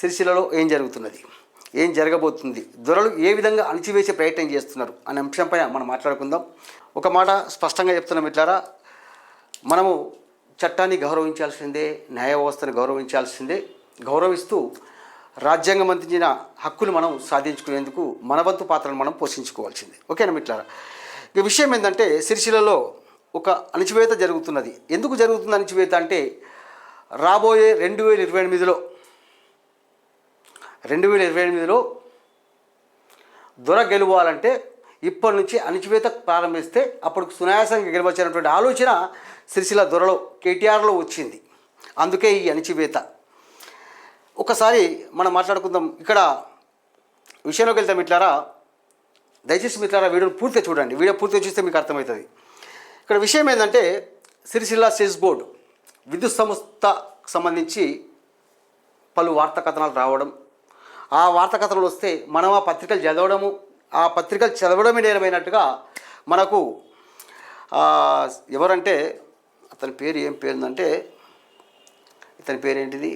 సిరిసిల్లలో ఏం జరుగుతున్నది? ఏం జరగబోతుంది? దొరలు ఏ విధంగా అణిచివేసే ప్రయత్నం చేస్తున్నారు? అనే అంశంపై మనం మాట్లాడుకుందాం. ఒక మాట స్పష్టంగా చెప్తున్నాం ఇట్లారా మనము చట్టాన్ని గౌరవించాల్సిందే న్యాయ వ్యవస్థను గౌరవించాల్సిందే గౌరవిస్తూ రాజ్యాంగం అందించిన హక్కులు మనం సాధించుకునేందుకు మన వంతు పాత్రను మనం పోషించుకోవాల్సిందే. ఓకేనా మిట్లారా ఈ విషయం ఏంటంటే సిరిసిల్లలో ఒక అణిచివేత జరుగుతున్నది. ఎందుకు జరుగుతుంది అణిచివేత అంటే రాబోయే రెండు వేల ఇరవై ఎనిమిదిలో రెండు వేల ఇరవై ఎనిమిదిలో దొర గెలవాలంటే ఇప్పటి నుంచి అణిచివేత ప్రారంభిస్తే అప్పుడు సునాయాసంగా గెలవచ్చినటువంటి ఆలోచన సిరిసిల దొరలో కేటీఆర్లో వచ్చింది. అందుకే ఈ అణిచివేత. ఒకసారి మనం మాట్లాడుకుందాం. ఇక్కడ విషయంలోకి వెళ్తాం ఇట్లారా దయచేసి మిత్రారా వీడియోని పూర్తిగా చూడండి. వీడియో పూర్తిగా చూస్తే మీకు అర్థమవుతుంది. ఇక్కడ విషయం ఏంటంటే సిరిసిల్ల సెస్ బోర్డు విద్యుత్ సంస్థకు సంబంధించి పలు వార్తా కథనాలు రావడం ఆ వార్తా కథనాలు వస్తే మనం ఆ పత్రికలు చదవడము ఆ పత్రికలు చదవడమే నేరమైనట్టుగా మనకు ఎవరంటే అతని పేరు ఏం పేరుందంటే ఇతని పేరేంటిది?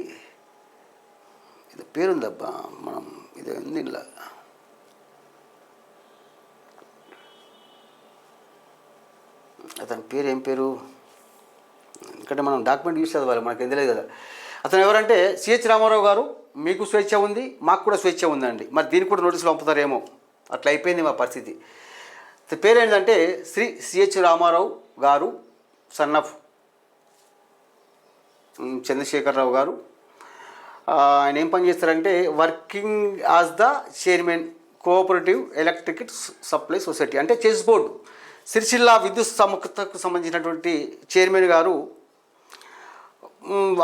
ఇది పేరుందబ్బా మనం ఇది ఉంది ఇలా. అతని పేరు ఏం పేరు? ఎందుకంటే మనం డాక్యుమెంట్ యూస్ చదవాలి మనకి తెలియదు కదా. అతను ఎవరంటే సిహెచ్ రామారావు గారు మీకు స్వేచ్ఛ ఉంది మాకు కూడా స్వేచ్ఛ ఉందండి. మరి దీనికి కూడా నోటీసులు పంపుతారేమో? అట్లా అయిపోయింది మా పరిస్థితి. పేరేంటంటే పేరు ఏంటంటే శ్రీ సిహెచ్ రామారావు గారు సన్ ఆఫ్ చంద్రశేఖరరావు గారు. ఆయన ఏం పని చేస్తారంటే working as the chairman cooperative electric supply society అంటే చెస్ బోర్డు. సిరిసిల్ల విద్యుత్ సంస్థకు సంబంధించినటువంటి చైర్మన్ గారు మ్,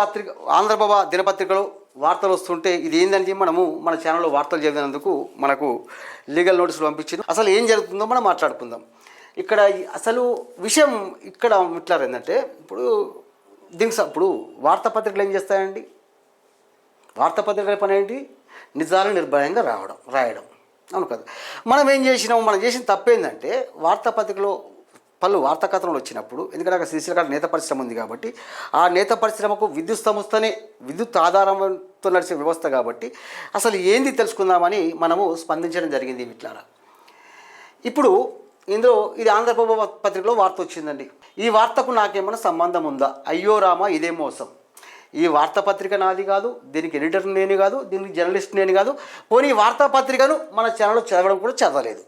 పత్రిక ఆంధ్రబాబు దినపత్రికలో వార్తలు వస్తుంటే ఇది ఏందని మనము మన ఛానల్లో వార్తలు చదివినందుకు మనకు లీగల్ నోటీసులు పంపించింది అసలు ఏం జరుగుతుందో మనం మాట్లాడుకుందాం. ఇక్కడ అసలు విషయం ఇక్కడ ఇట్లా ఏంటంటే ఇప్పుడు దీనికి ఇప్పుడు వార్తాపత్రికలు ఏం చేస్తాయండి? వార్తాపత్రికల పని ఏంటి? నిజాలు నిర్భయంగా రావడం రాయడం. అవును కదా? మనం ఏం చేసినాం మనం చేసిన తప్పేందంటే వార్తాపత్రికలో పలు వార్తా కథనాలు వచ్చినప్పుడు ఎందుకంటే అక్కడ శ్రీశైల కాడ నేత పరిశ్రమ ఉంది కాబట్టి ఆ నేత పరిశ్రమకు విద్యుత్ సంస్థనే విద్యుత్ ఆధారంతో నడిచే వ్యవస్థ కాబట్టి అసలు ఏంది తెలుసుకుందామని మనము స్పందించడం జరిగింది ఇట్లారా ఇప్పుడు ఇందులో ఇది ఆంధ్రప్రభ పత్రికలో వార్త వచ్చిందండి. ఈ వార్తకు నాకేమైనా సంబంధం ఉందా? అయ్యో రామ ఇదే మోసం. ఈ వార్తాపత్రిక నాది కాదు దీనికి ఎడిటర్ నేను కాదు దీనికి జర్నలిస్ట్ నేను కాదు పోనీ వార్తాపత్రికను మన ఛానల్లో చదవడం కూడా చదవలేదు.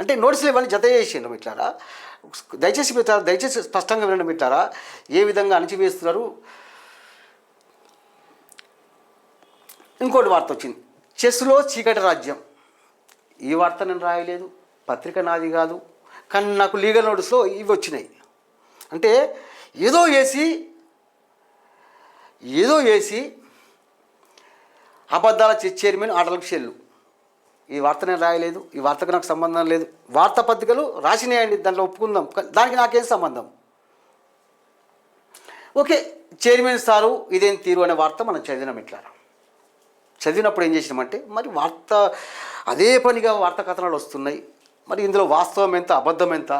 అంటే నోటీసులు ఇవన్నీ జత చేసిండ్రు మిట్లారా? దయచేసి మిట్లారా దయచేసి స్పష్టంగా వినండి మిట్లారా ఏ విధంగా అణచివేస్తున్నారు? ఇంకోటి వార్త వచ్చింది. చెస్లో చీకటి రాజ్యం. ఈ వార్త నేను రాయలేదు పత్రిక నాది కాదు కానీ నాకు లీగల్ నోటీస్లో ఇవి వచ్చినాయి. అంటే ఏదో వేసి ఏదో వేసి అబద్ధాల చె- చైర్మన్ ఆటలకు చెల్లు ఈ వార్త నేను రాయలేదు ఈ వార్తకు నాకు సంబంధం లేదు. వార్తాపత్రికలు రాసినాయండి దాంట్లో ఒప్పుకుందాం. దానికి నాకేం సంబంధం? ఓకే చైర్మన్ సారు ఇదేం తీరు అనే వార్త మనం చదివినాం ఇట్లా. చదివినప్పుడు ఏం చేసినామంటే మరి వార్త అదే పనిగా వార్తా కథనాలు వస్తున్నాయి. మరి ఇందులో వాస్తవం ఎంత అబద్ధం ఎంత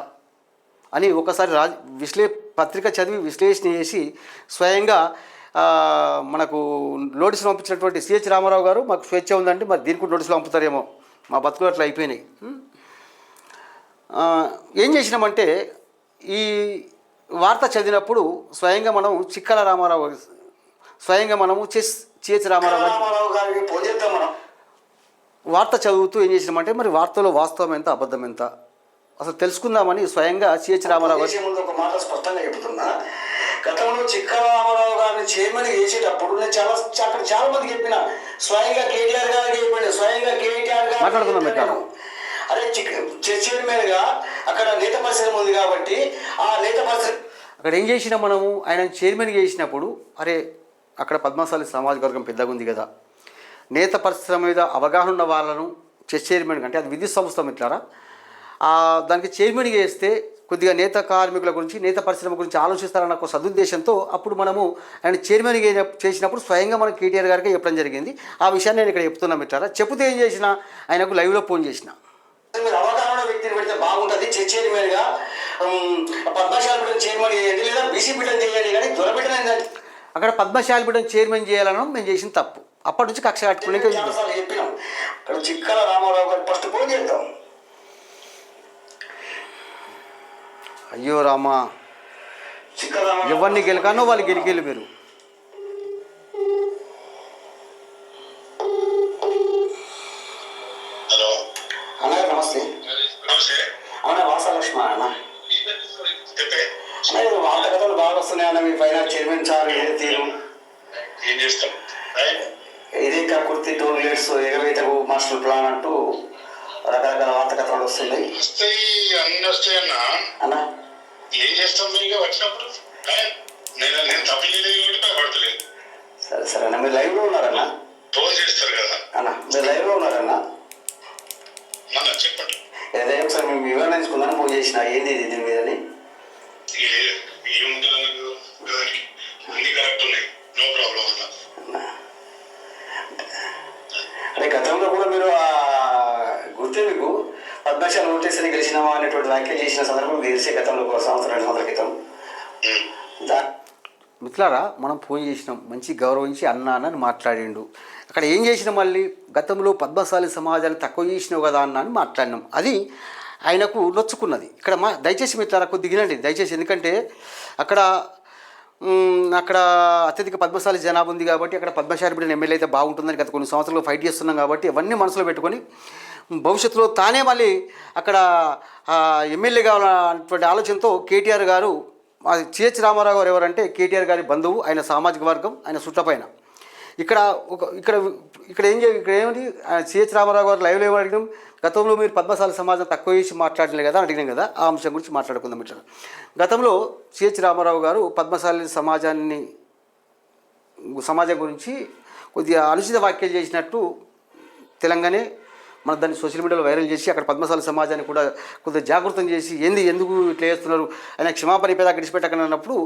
అని ఒకసారి రాజ్ విశ్లే పత్రిక చదివి విశ్లేషణ చేసి స్వయంగా మనకు నోటీసులు పంపించినటువంటి సిహెచ్ రామారావు గారు మాకు స్వేచ్ఛ ఉందండి మరి దీనికి కూడా నోటీసులు పంపుతారేమో. మా బతుకులు అట్లా అయిపోయినాయి. ఏం చేసినామంటే ఈ వార్త చదివినప్పుడు స్వయంగా మనం చిక్కల రామారావు స్వయంగా మనము చెస్ సిహెచ్ రామారావు గారు రామారావు గారికి వార్త చదువుతూ ఏం చేసినామంటే మరి వార్తలో వాస్తవం ఎంత అబద్ధం ఎంత అసలు తెలుసుకుందామని స్వయంగా సిహెచ్ రామారావు గారు ఒక మాట స్పష్టంగా చెబుతున్నా. గతంలో చిక్క రామారావు గారిని చైర్మన్ చేసేటప్పుడు నేను చాలా అక్కడ చాలా మంది చెప్పిన. స్వయంగా కేటీఆర్ గారికి చెప్పాను స్వయంగా కేటీఆర్ గారు మాట్లాడుకుందాం చెప్పాను. అరే చిక్ చైర్మన్గా అక్కడ నేత పరిశ్రమ ఉంది కాబట్టి ఆ నేత పరిశ్రమ అక్కడ ఏం చేసినా మనము? ఆయన చైర్మన్ చేసినప్పుడు అరే అక్కడ పద్మశాలి సామాజిక వర్గం పెద్దగా ఉంది కదా. నేత పరిశ్రమ మీద అవగాహన ఉన్న వాళ్ళను చెస్ చైర్మన్ అంటే అది విద్యుత్ సంస్థ మిట్లారా దానికి చైర్మన్ చేస్తే కొద్దిగా నేత కార్మికుల గురించి నేత పరిశ్రమ గురించి ఆలోచిస్తారన్న ఒక సదుద్దేశంతో అప్పుడు మనము ఆయన చైర్మన్ చేసినప్పుడు స్వయంగా మనం కేటీఆర్ గారికి చెప్పడం జరిగింది. ఆ విషయాన్ని నేను ఇక్కడ చెప్తున్నా మిట్లారా చెప్తే ఏం చేసిన? ఆయనకు లైవ్లో ఫోన్ చేసిన. అవగాహన వ్యక్తిని పెడితే బాగుంటుంది. ఉమ్, పద్మశాల చైర్మన్ చేయండి లేదా బీసీ బిడ్డను చేయండి కానీ దొరబిడ్డను అక్కడ పద్మశాలి బిడ్డను చైర్మన్ చేయాలనడం మేము చేసిన తప్పు. అప్పటి నుంచి కక్ష కట్టుకునే చెప్పినాం. చిక్కల రామారావు గారు ఫస్ట్ ఫోన్ చేద్దాం. అయ్యో రామా. ఎవరిని గెలకానో వాళ్ళు గెలికేళ్ళు మీరు. హలో. అన్నగారు నమస్తే. వాసలక్ష్మ అన్న? అన్న వార్త కథలు బాగా వస్తున్నాయి అన్న మీ పైన చైర్మన్ సార్ ఏదో తీరు? ఏం చేస్తాం? రైట్ ఇదే కకుర్తి టోల్ గేట్స్ ఎగవేతకు మాస్టర్ ప్లాన్ అంటూ రకరకాల వార్త కథలు వస్తాయి అన్ని వస్తాయి అన్న? ఏం చేస్తాం మీకు వచ్చినప్పుడు. నేను నేను తప్పు చేయలేదు కాబట్టి భయపడతలేదు. సరే సరే అన్న మీరు లైవ్లో ఉన్నారన్న? ఫోన్ చేస్తారు కదా. అన్న మీరు లైవ్లో ఉన్నారన్న? మళ్ళా చెప్పండి. ఏదైనా ఒకసారి మేము వివరణ తీసుకుందని ఫోన్ చేసిన. ఏంది ఇది దీని మీదని అంటే గతంలో కూడా మీరు ఆ పద్మశాల ఓటేసరి గెలిచినామా అనేటువంటి వ్యాఖ్యలు చేసిన సందర్భం తెలిసే గతంలో ఒక సంవత్సరం రెండు సంవత్సరాల క్రితం. మిత్రులారా మనం ఫోన్ చేసినాం. మంచి గౌరవించి అన్నా అని మాట్లాడిండు. అక్కడ ఏం చేసినాం మళ్ళీ? గతంలో పద్మశాలి సమాజాన్ని తక్కువ చేసినావు కదా అన్న అని మాట్లాడినాం. అది ఆయనకు నొచ్చుకున్నది. ఇక్కడ మా దయచేసి మిత్రులారా కొద్ది దిగినండి దయచేసి ఎందుకంటే అక్కడ అక్కడ అత్యధిక పద్మశాలి జనాభా ఉంది కాబట్టి అక్కడ పద్మశాలి బిడ్డ ఎమ్మెల్యే అయితే బాగుంటుందని గత కొన్ని సంవత్సరాలు ఫైట్ చేస్తున్నాం కాబట్టి అవన్నీ మనసులో పెట్టుకొని భవిష్యత్తులో తానే మళ్ళీ అక్కడ ఎమ్మెల్యే కావాలన్నటువంటి ఆలోచనతో కేటీఆర్ గారు సిహెచ్ రామారావు గారు ఎవరంటే కేటీఆర్ గారి బంధువు ఆయన సామాజిక వర్గం ఆయన చుట్టపైన ఇక్కడ ఒక ఇక్కడ ఇక్కడ ఏం చే ఇక్కడ ఏమిటి? సిహెచ్ రామారావు గారు లైవ్లో ఏమని అడిగినాం? గతంలో మీరు పద్మశాల సమాజం తక్కువ చేసి మాట్లాడలేదు కదా అడిగినాం కదా ఆ అంశం గురించి మాట్లాడుకుందాం ఇట్లా గతంలో సిహెచ్ రామారావు గారు పద్మశాలి సమాజాన్ని సమాజం గురించి కొద్దిగా అనుచిత వ్యాఖ్యలు చేసినట్టు తెలంగాణ మన దాన్ని సోషల్ మీడియాలో వైరల్ చేసి అక్కడ పద్మశాల సమాజాన్ని కూడా కొద్దిగా జాగృతం చేసి ఏంది ఎందుకు ఇట్లా చేస్తున్నారు ఆయన క్షమాపణ పేద గడిచిపెట్టకని అన్నప్పుడు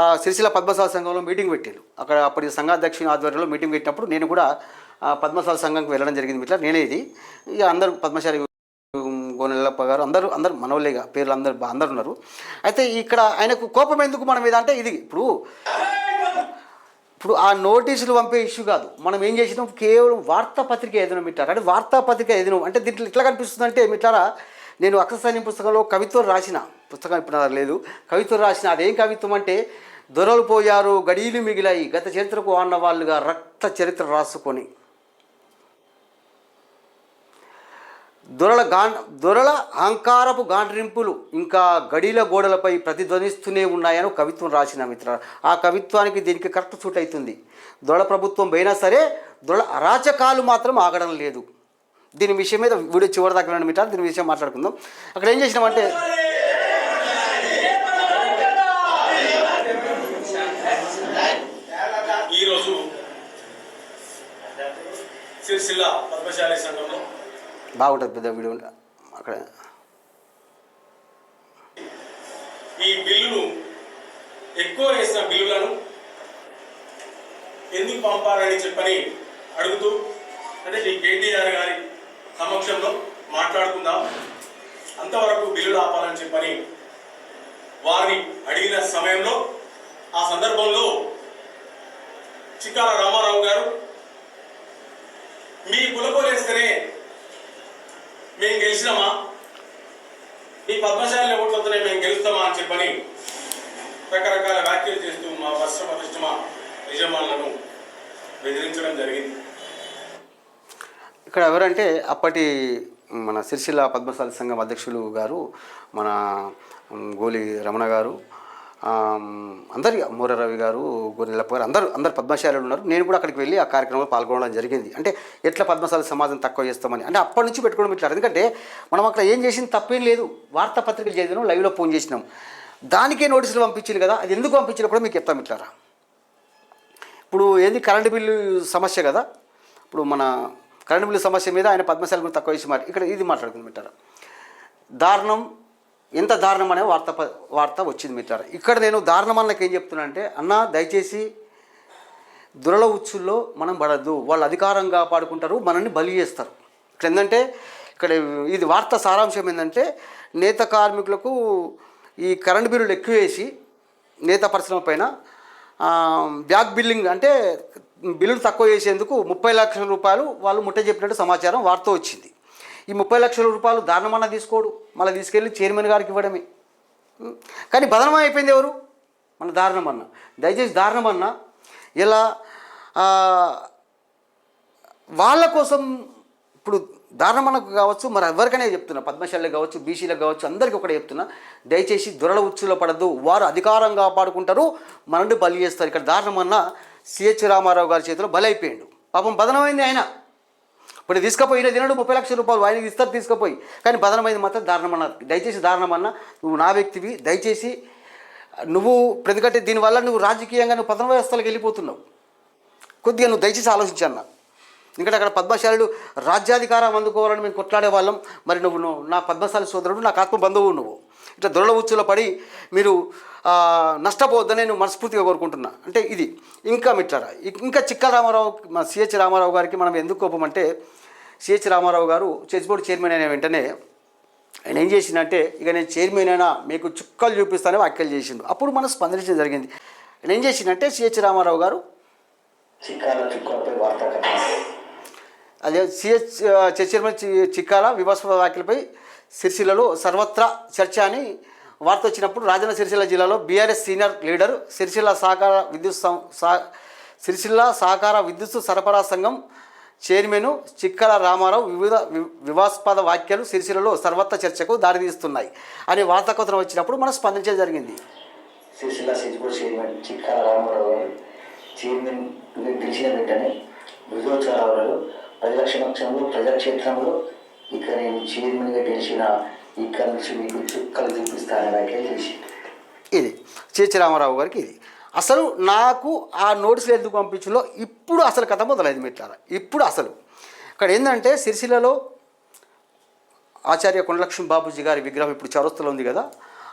ఆ సిరిసిల్ల పద్మశాల సంఘంలో మీటింగ్ పెట్టారు అక్కడ అప్పటి సంఘాధ్యక్షుని ఆధ్వర్యంలో మీటింగ్ పెట్టినప్పుడు నేను కూడా పద్మశాల సంఘంకి వెళ్ళడం జరిగింది ఇట్లా. నేనే ఇది. ఇక అందరూ పద్మశాలి గోనెలప్ప గారు అందరూ అందరు మనవలేగా పేర్లు అందరు అందరు ఉన్నారు. అయితే ఇక్కడ ఆయనకు కోపం ఎందుకు మన మీద అంటే ఇది ఇప్పుడు ఇప్పుడు ఆ నోటీసులు పంపే ఇష్యూ కాదు. మనం ఏం చేసినాం? కేవలం వార్తాపత్రిక ఏదైనా మిట్టారు అంటే వార్తాపత్రిక ఏదైనా అంటే దీంట్లో ఎట్లా కనిపిస్తుంది అంటే మిట్లారా నేను అక్షరసాని పుస్తకంలో కవిత్వం రాసిన. పుస్తకం ఇప్పుడు లేదు. కవిత్వం రాసిన. అదేం కవిత్వం అంటే దొరలు పోయారు గడీలు మిగిలాయి గత చరిత్రకు ఆన్న వాళ్ళుగా రక్త చరిత్ర రాసుకొని దొరల గా దొరల అహంకారపు గాండ్రింపులు ఇంకా గడిల గోడలపై ప్రతిధ్వనిస్తూనే ఉన్నాయని కవిత్వం రాసిన మిత్ర ఆ కవిత్వానికి దీనికి కరెక్ట్ సూట్ అవుతుంది. దొరల ప్రభుత్వం పోయినా సరే దొరల అరాచకాలు మాత్రం ఆగడం లేదు. దీని విషయం మీద వీడియో చివరి దాకా వినండి మిత్ర దీని విషయం మాట్లాడుకుందాం. అక్కడ ఏం చేసినామంటే ఈరోజు సిరిసిల్ల పద్మశాలి సంఘంలో బాగుంటుంది పెద్ద వీడియో అక్కడ. ఈ బిల్లును ఎక్కువ వేసిన బిల్లులను ఎందుకు పంపాలని చెప్పని అడుగుతూ అంటే మీ కేటీఆర్ గారి సమక్షంలో మాట్లాడుకుందాం. అంతవరకు బిల్లులు ఆపాలని చెప్పని వారిని అడిగిన సమయంలో ఆ సందర్భంలో చిక్కాల రామారావు గారు మీ కులపోలేస్తేనే మేము గెలిచినామా? ఈ పద్మశాలి ఓట్లు ఓట్లతోనే మేము గెలుస్తామా అని చెప్పని రకరకాల వ్యాఖ్యలు చేస్తూ మా వర్ష ప్రతిష్టమ యజమానులను బెదిరించడం జరిగింది. ఇక్కడ ఎవరంటే అప్పటి మన సిరిసిల్ల పద్మశాలి సంఘం అధ్యక్షులు గారు మన గోలి రమణ గారు అందరి మూర రవి గారు గొర్రెలప్ప గారు అందరూ అందరు పద్మశాలులు ఉన్నారు. నేను కూడా అక్కడికి వెళ్ళి ఆ కార్యక్రమంలో పాల్గొనడం జరిగింది. అంటే ఎట్లా పద్మశాలి సమాజం తక్కువ చేస్తామని. అంటే అప్పటి నుంచి పెట్టుకోవడం ఇట్లా ఎందుకంటే మనం అక్కడ ఏం చేసింది తప్పేం లేదు. వార్తాపత్రికలు చదివినాం లైవ్లో ఫోన్ చేసినాం. దానికే నోటీసులు పంపించింది కదా. అది ఎందుకు పంపించినా కూడా మీకు చెప్తాం ఇట్లారా. ఇప్పుడు ఏది కరెంటు బిల్లు సమస్య కదా. ఇప్పుడు మన కరెంటు బిల్లు సమస్య మీద ఆయన పద్మశాల గురించి తక్కువ వేసి మాట ఇక్కడ ఇది మాట్లాడుకుని మిట్టారా దారుణం ఎంత దారుణం అనే వార్త వార్త వచ్చింది మిట్టారా ఇక్కడ నేను దారుణం అన్నకి ఏం చెప్తున్నా అంటే అన్న దయచేసి దురల ఉచ్చుల్లో మనం పడద్దు. వాళ్ళు అధికారం కాపాడుకుంటారు మనల్ని బలి చేస్తారు. ఇక్కడ ఏంటంటే ఇక్కడ ఇది వార్త సారాంశం ఏంటంటే నేత కార్మికులకు ఈ కరెంట్ బిల్లులు ఎక్కువ వేసి నేత పరిశ్రమ పైన బ్యాక్ బిల్లింగ్ అంటే బిల్లులు తక్కువ చేసేందుకు ముప్పై లక్షల రూపాయలు వాళ్ళు ముట్ట చెప్పినట్టు సమాచారం వార్త వచ్చింది. ఈ ముప్పై లక్షల రూపాయలు దారుణమన్నా తీసుకోడు. మళ్ళీ తీసుకెళ్ళి చైర్మన్ గారికి ఇవ్వడమే. కానీ బదనం అయిపోయింది ఎవరు? మన దారుణమన్నా. దయచేసి దారుణమన్నా ఇలా వాళ్ళ కోసం ఇప్పుడు దారుణమన్నకు కావచ్చు మరి ఎవరికైనా చెప్తున్నా పద్మశాలకు కావచ్చు బీసీలకు కావచ్చు అందరికీ ఒకటే చెప్తున్నా దయచేసి దొరల ఉచ్చులో పడద్దు వారు అధికారం కాపాడుకుంటారు మనల్ని బలి చేస్తారు. ఇక్కడ దారుణమన్న సిహెచ్ రామారావు గారి చేతిలో బలి పాపం బదనమైంది ఆయన. ఇప్పుడు తీసుకుపోయిన తినడు ముప్పై లక్షల రూపాయలు ఆయనకి ఇస్తారు తీసుకుపోయి. కానీ బదనమైంది మాత్రం దారుణమన్న దయచేసి దారుణమన్న నువ్వు నా వ్యక్తివి దయచేసి నువ్వు ఎందుకంటే దీనివల్ల నువ్వు రాజకీయంగా నువ్వు పదన వ్యవస్థలకు వెళ్ళిపోతున్నావు. కొద్దిగా నువ్వు దయచేసి ఆలోచించన్న ఎందుకంటే అక్కడ పద్మశాలుడు రాజ్యాధికారం అందుకోవాలని మేము కొట్లాడే వాళ్ళం మరి నువ్వు నా పద్మశాలి సోదరుడు నాకు ఆత్మ బంధువు నువ్వు. ఇట్లా దొరల ఉచ్చులో పడి మీరు నష్టపోవద్దని నేను మనస్ఫూర్తిగా కోరుకుంటున్నా. అంటే ఇది ఇంకా మిట్లారా ఇంకా చిక్క రామారావు మా సిహెచ్ రామారావు గారికి మనం ఎందుకు కోపం అంటే సిహెచ్ రామారావు గారు చెస్ బోర్డు చైర్మన్ అయిన వెంటనే ఆయన ఏం చేసిందంటే ఇక నేను చైర్మన్ అయినా మీకు చుక్కలు చూపిస్తానే వ్యాఖ్యలు చేసిండు. అప్పుడు మనం స్పందించడం జరిగింది. ఆయన ఏం చేసిందంటే సిహెచ్ రామారావు గారు అదే సిహెచ్ చైర్మన్ చిక్కాల వివాదాస్పద వ్యాఖ్యలపై సిరిసిల్లలో సర్వత్రా చర్చ అని వార్త వచ్చినప్పుడు రాజన్న సిరిసిల్ల జిల్లాలో బీఆర్ఎస్ సీనియర్ లీడర్ సిరిసిల్ల సహకార విద్యుత్ సిరిసిల్ల సహకార విద్యుత్ సరఫరా సంఘం చైర్మన్ చిక్కల రామారావు వివిధ వి- వివాదాస్పద వ్యాఖ్యలు సిరిసిల్లలో సర్వత్ర చర్చకు దారితీస్తున్నాయి అనే వార్తా కథనం వచ్చినప్పుడు మనం స్పందించడం జరిగింది. Sircilla CESS board chairman Chikkala Ramarao chairman గెలిచిన వెంటనే విజయోత్సవాలలో ప్రజల సమక్షంలో ప్రజాక్షేత్రంలో ఇక నేను చైర్మన్గా గెలిచిన ఇక్కడ నుంచి మీకు చుక్కలు చూపిస్తానని వ్యాఖ్యలు చేసి ఇది. చేచి రామారావు గారికి ఇది. అసలు నాకు ఆ నోటీసులు ఎందుకు పంపించిందో ఇప్పుడు అసలు కథ మొదలైంది మిట్లారా ఇప్పుడు అసలు. ఇక్కడ ఏంటంటే సిరిసిల్లలో ఆచార్య కొండలక్ష్మి బాబుజీ గారి విగ్రహం ఇప్పుడు చౌరస్తలో ఉంది కదా.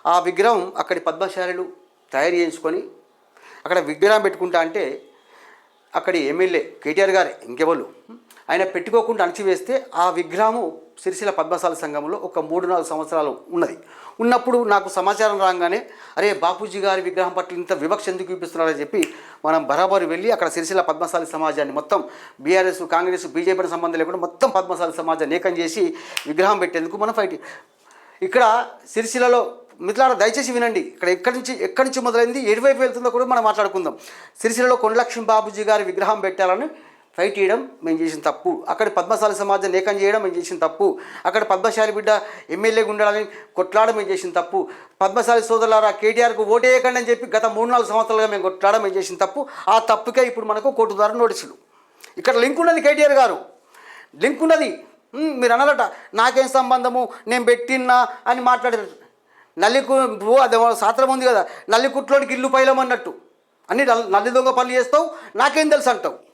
ఆ విగ్రహం అక్కడి పద్మశాలులు తయారు చేయించుకొని అక్కడ విగ్రహం పెట్టుకుంటా అంటే అక్కడి ఎమ్మెల్యే కేటీఆర్ గారు ఇంకెవరు? ఆయన పెట్టుకోకుండా అణచివేస్తే ఆ విగ్రహము సిరిసిల పద్మశాల సంఘంలో ఒక మూడు నాలుగు సంవత్సరాలు ఉన్నది. ఉన్నప్పుడు నాకు సమాచారం రాగానే అరే బాపూజీ గారి విగ్రహం పట్ల ఇంత వివక్ష ఎందుకు చూపిస్తున్నారని చెప్పి మనం బరాబరు వెళ్ళి అక్కడ సిరిసిల పద్మశాలి సమాజాన్ని మొత్తం బీఆర్ఎస్ కాంగ్రెస్ బీజేపీ సంబంధం లేకుండా మొత్తం పద్మశాలి సమాజాన్ని ఏకం చేసి విగ్రహం పెట్టేందుకు మనం ఫైట్ ఇక్కడ సిరిసిలలో మిత్రులారా దయచేసి వినండి. ఇక్కడ ఎక్కడి నుంచి ఎక్కడి నుంచి మొదలైంది? ఎటువైపు వెళ్తుందో కూడా మనం మాట్లాడుకుందాం. సిరిసిలలో కొండలక్ష్మి బాబుజీ గారి విగ్రహం పెట్టాలని ఫైట్ చేయడం మేము చేసిన తప్పు. అక్కడ పద్మశాలి సమాజం ఏకం చేయడం మేము చేసిన తప్పు. అక్కడ పద్మశాలి బిడ్డ ఎమ్మెల్యేగా ఉండాలని కొట్లాడడం మేము చేసిన తప్పు. పద్మశాలి సోదరులారా కేటీఆర్కు ఓటేయకండి అని చెప్పి గత మూడు నాలుగు సంవత్సరాలుగా మేము కొట్లాడడం మేము చేసిన తప్పు. ఆ తప్పుకే ఇప్పుడు మనకు కోర్టు ద్వారా నోటీసులు. ఇక్కడ లింక్ ఉన్నది కేటీఆర్ గారు. లింక్ ఉన్నది. మీరు అన్నారట నాకేం సంబంధము? నేను పెట్టినా అని మాట్లాడారు. నల్లికు అది శాస్త్రం ఉంది కదా. నల్లి కుట్లోనికి ఇల్లు పైలమన్నట్టు అన్ని నల్- నల్లి దొంగ పనులు చేస్తావు? నాకేం తెలుసు అంటావు?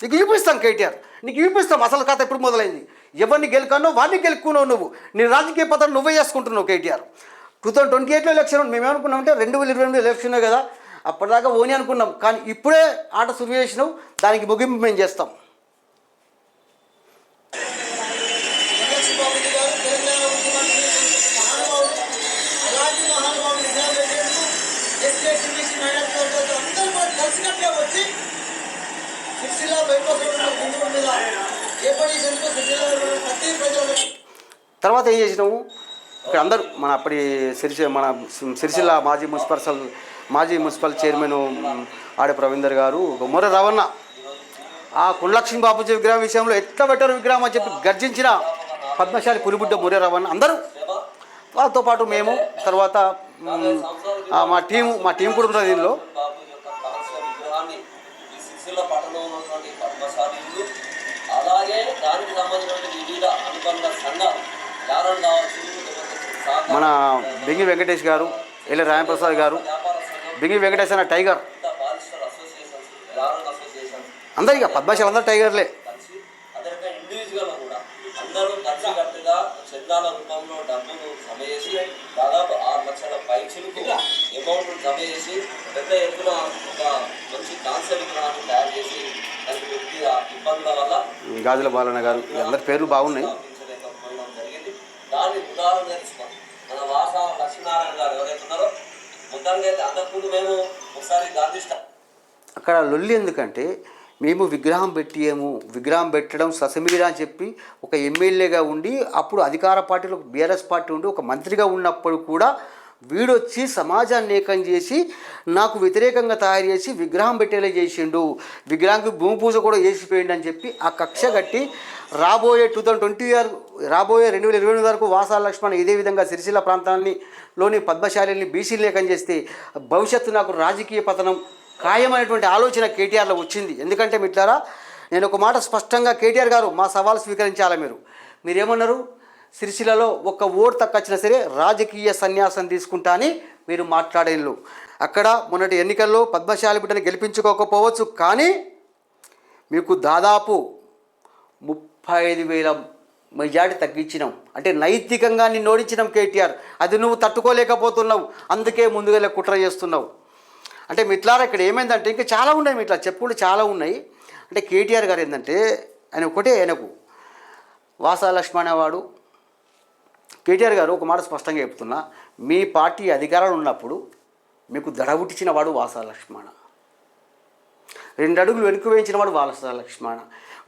నీకు చూపిస్తాం కేటీఆర్ నీకు చూపిస్తాం అసలు కథ ఎప్పుడు మొదలైంది ఎవరిని గెలుకన్నో వాడిని గెలుక్కున్నావు నువ్వు నీ రాజకీయ పత్రం నువ్వే చేసుకుంటున్నావు కేటీఆర్ టూ థౌసండ్ ట్వంటీ ఎయిట్లో ఎలక్షన్ మేమేమనుకున్నామంటే రెండు వేల ఇరవై ఎనిమిది ఎలక్షన్ కదా అప్పటిదాకా ఓని అనుకున్నాం కానీ ఇప్పుడే ఆట సురు చేసినావు దానికి ముగింపు మేము చేస్తాం కలిసినట్లే వచ్చి సిరిసిల్ల బైపాస్ సిరిసిల్ల ప్రతి ప్రజలు తర్వాత ఏం చేసినాము ఇక్కడ అందరూ మన అప్పటి సిరిసి మన సిరిసిల్ల మాజీ మున్సిపల్ మాజీ మున్సిపల్ చైర్మన్ ఆడ రవీందర్ గారు మొర రవణ. ఆ కుండలక్ష్మి బాపూజీ విగ్రహం విషయంలో ఎట్లా పెట్టారు విగ్రహం అని చెప్పి గర్జించిన పద్మశాలి పులిబుడ్డ మురే రవణ అందరూ. వాళ్ళతో పాటు మేము తర్వాత మా టీము మా టీం కూడా ఉన్నది దీనిలో మన బెంగి వెంకటేష్ గారు ఎల్లి రాయప్రసాద్ గారు బెంగి వెంకటేష్ అన్న టైగర్. అసోసియేషన్స్ అందరికీ పద్మశాలి అందరూ టైగర్లే. కలిసి అదేవిధంగా ఇండివిజువల్ కూడా అందరూ కలిసికట్టుగా చందాల రూపంలో డబ్బులు జమ చేసి దాదాపు ఆరు లక్షల పైచులకు అమౌంట్ జమ చేసి పెద్ద ఎత్తున ఒక మంచి కాన్సెప్ట్ విగ్రహాన్ని తయారు చేసి దానికి కొద్దిగా ఇబ్బందుల వల్ల గాజుల బాలన్న గారు అందరి పేర్లు బాగున్నాయి. దాన్ని ఉదాహరణ తీసుకొని మన వాస లక్ష్మీనారాయణ గారు ఎవరైతే ఉన్నారో మొత్తానికి అయితే అంతకుముందు మేము ఒకసారి గాంధీ అక్కడ లొల్లి ఎందుకంటే మేము విగ్రహం పెట్టియము. విగ్రహం పెట్టడం ససమీర అని చెప్పి ఒక ఎమ్మెల్యేగా ఉండి అప్పుడు అధికార పార్టీలో బీఆర్ఎస్ పార్టీ ఉండి ఒక మంత్రిగా ఉన్నప్పుడు కూడా వీడొచ్చి సమాజాన్ని ఏకం చేసి నాకు వ్యతిరేకంగా తయారు చేసి విగ్రహం పెట్టేలా చేసిండు. విగ్రహానికి భూమి పూజ కూడా చేసిపోయిండు అని చెప్పి ఆ కక్ష కట్టి రాబోయే టూ థౌజండ్ ట్వంటీ ఇయర్ రాబోయే రెండు వేల ఇరవై ఎనిమిది వరకు వాసాల లక్ష్మణ్ ఇదే విధంగా సిరిసిల్ల ప్రాంతాన్ని లోని పద్మశాలిని బీసీలు ఏకం చేస్తే భవిష్యత్తు నాకు రాజకీయ పతనం ఖాయమైనటువంటి ఆలోచన కేటీఆర్లో వచ్చింది. ఎందుకంటే మిట్లారా నేను ఒక మాట స్పష్టంగా కేటీఆర్ గారు మా సవాల్ స్వీకరించాలా మీరు? మీరేమన్నారు? సిరిసిల్లలో ఒక ఓటు తక్కువచ్చినా సరే రాజకీయ సన్యాసం తీసుకుంటా అని మీరు మాట్లాడేళ్ళు. అక్కడ మొన్నటి ఎన్నికల్లో పద్మశాలి బిడ్డను గెలిపించుకోకపోవచ్చు కానీ మీకు దాదాపు ముప్పై ఐదు వేల మెజార్టీ తగ్గించినాం. అంటే నైతికంగా నిన్ను ఓడించినాం కేటీఆర్. అది నువ్వు తట్టుకోలేకపోతున్నావు. అందుకే ముందుగా కుట్ర చేస్తున్నావు. అంటే మిట్లారా ఇక్కడ ఏమైందంటే ఇంకా చాలా ఉన్నాయి మిట్లా చెప్పుకుంటే చాలా ఉన్నాయి. అంటే కేటీఆర్ గారు ఏంటంటే ఆయన ఒకటే ఆయనకు. వాసా లక్ష్మణ వాడు కేటీఆర్ గారు ఒక మాట స్పష్టంగా చెప్తున్నా. మీ పార్టీ అధికారంలో ఉన్నప్పుడు మీకు దడబుట్టించిన వాడు వాసా లక్ష్మణ. రెండు అడుగులు వెనుక వేయించిన వాడు వాసా లక్ష్మణ.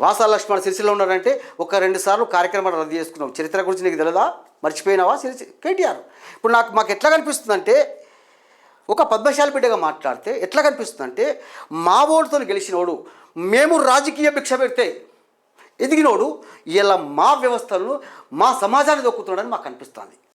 వాసా లక్ష్మణ సిరిసిలో ఉన్నారంటే ఒక రెండు సార్లు కార్యక్రమాలు రద్దు చేసుకున్నావు చరిత్ర గురించి నీకు తెలియదా మర్చిపోయినావా సిరిసి? కేటీఆర్. ఇప్పుడు నాకు మాకు ఎట్లా కనిపిస్తుందంటే ఒక పద్మశాలి బిడ్డగా మాట్లాడితే ఎట్లా కనిపిస్తుందంటే మా ఓటుతో గెలిచినోడు మేము రాజకీయ భిక్ష పెడితే ఎదిగినోడు ఇలా మా వ్యవస్థలను మా సమాజాన్ని దొక్కుతున్నాడని మాకు అనిపిస్తుంది.